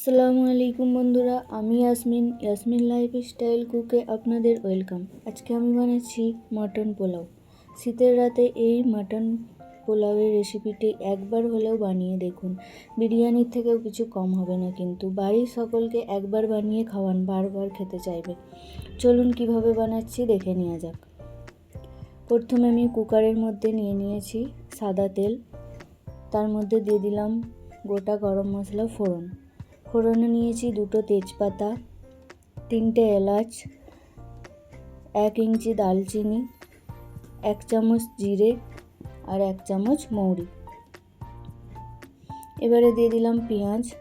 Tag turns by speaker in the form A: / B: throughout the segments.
A: আসসালামু আলাইকুম বন্ধুরা, আমি ইয়াসমিন ইয়াসমিন লাইফ স্টাইল কুকে আপনাদের ওয়েলকাম। আজকে আমি বানাচ্ছি মাটন পোলাও। শীতের রাতে এই মাটন পোলাওয়ের রেসিপিটি একবার হলেও বানিয়ে দেখুন। বিরিয়ানির থেকেও কিছু কম হবে না কিন্তু, বাড়ির সকলকে একবার বানিয়ে খাওয়ান, বারবার খেতে চাইবে। চলুন কীভাবে বানাচ্ছি দেখে নেওয়া যাক। প্রথমে আমি কুকারের মধ্যে নিয়ে নিয়েছি সাদা তেল। তার মধ্যে দিয়ে দিলাম গোটা গরম মশলা ফোড়ন। ফোড়নে নিয়েছি দুটো তেজপাতা, তিনটে এলাচ, এক ইঞ্চি দালচিনি এক চামচ জিরে আর এক চামচ মৌরি। এবারে দিয়ে দিলাম পেঁয়াজ।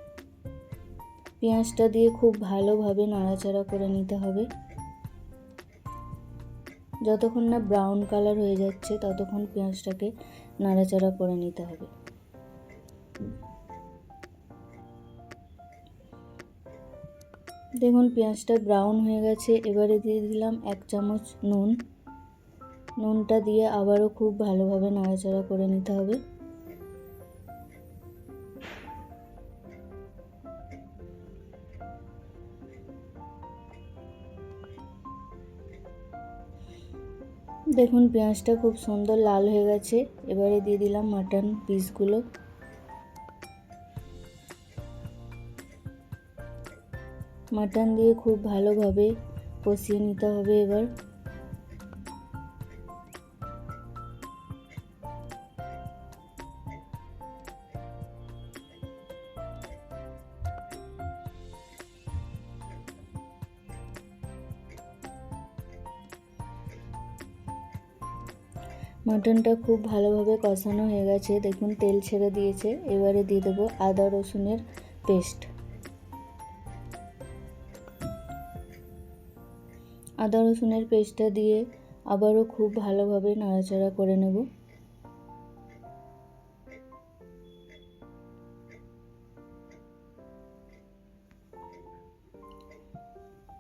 A: পেঁয়াজটা দিয়ে খুব ভালোভাবে নাড়াচাড়া করে নিতে হবে। যতক্ষণ না ব্রাউন কালার হয়ে যাচ্ছে, ততক্ষণ পেঁয়াজটাকে নাড়াচাড়া করে নিতে হবে। দেখুন, পেঁয়াজটা ব্রাউন হয়ে গেছে। এবারে দিয়ে দিলাম এক চামচ নুন। নুনটা দিয়ে আবারও খুব ভালোভাবে নাড়াচাড়া করে নিতে হবে। দেখুন, পেঁয়াজটা খুব সুন্দর লাল হয়ে গেছে। এবারে দিয়ে দিলাম মাটন পিসগুলো মাটন দিয়ে খুব ভালোভাবে কষিয়ে নিতে হবে এবার। মাটনটা খুব ভালোভাবে কষানো হয়ে গেছে। দেখুন, তেল ছেড়ে দিয়েছে। এবারে দিয়ে দেবো আদা রসুনের পেস্ট। আদা রসুনের পেস্টটা দিয়ে আবারও খুব ভালোভাবে নাড়াচাড়া করে নেব।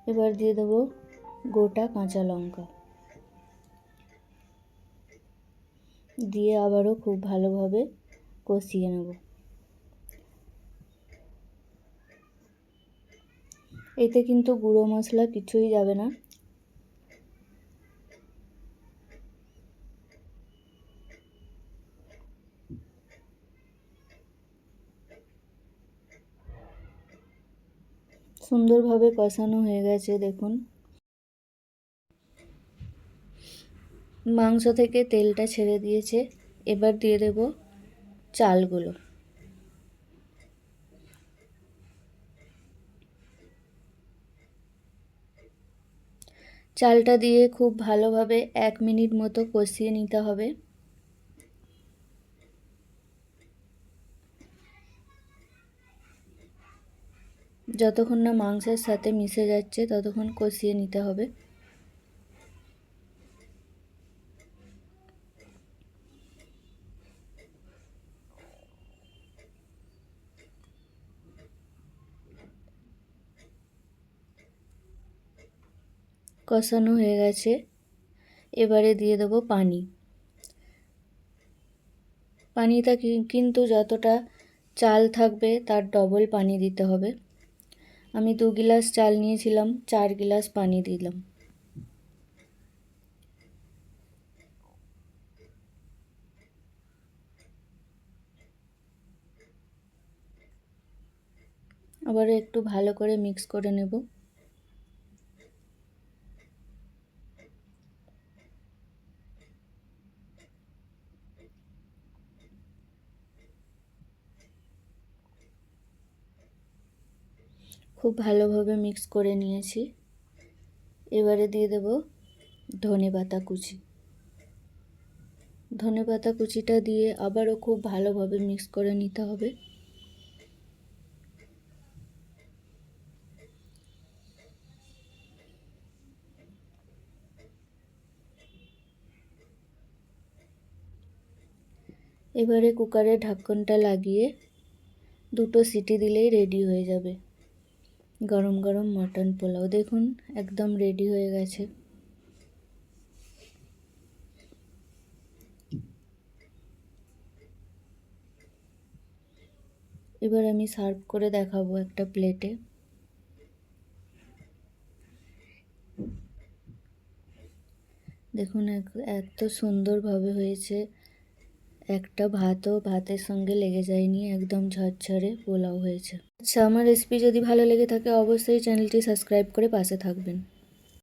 A: এবার দিয়ে দেবো গোটা কাঁচা লঙ্কা। দিয়ে আবারও খুব ভালোভাবে কষিয়ে নেব। এতে কিন্তু গুঁড়ো মশলা কিছুই যাবে না। সুন্দরভাবে কষানো হয়ে গেছে, দেখুন। মাংস থেকে তেলটা ছেড়ে দিয়েছে, এবার দিয়ে দেব চালগুলো। চালটা দিয়ে খুব ভালোভাবে এক মিনিট মতো কষিয়ে নিতে হবে। যতক্ষণ না মাংসের সাথে মিশে যাচ্ছে, ততক্ষণ কষিয়ে নিতে হবে। কষানো হয়ে গেছে। এবারে দিয়ে দেবো পানি। পানিটা কিন্তু যতটা চাল থাকবে, তার ডবল পানি দিতে হবে। আমি দু গিলাস চাল নিয়েছিলাম, চার গিলাস পানি দিলাম। আবার একটু ভালো করে মিক্স করে নেব। খুব ভালোভাবে মিক্স করে নিয়েছি। এবারে দিয়ে দেব ধনে পাতা কুচি। ধনে পাতা কুচিটা দিয়ে আবারও খুব ভালোভাবে মিক্স করে নিতে হবে। এবারে কুকারের ঢাকনটা লাগিয়ে দুটো সিটি দিলেই রেডি হয়ে যাবে। গরম গরম মটন পোলাও। দেখুন, একদম রেডি হয়ে গেছে। এবার আমি সার্ভ করে দেখাবো একটা প্লেটে দেখুন এত সুন্দরভাবে হয়েছে। একটা ভাতও ভাতের সঙ্গে লেগে যায়নি, একদম ঝরঝরে পোলাও হয়েছে। আচ্ছা আমার রেসিপি যদি ভালো লেগে থাকে, অবশ্যই চ্যানেলটি সাবস্ক্রাইব করে পাশে থাকবেন।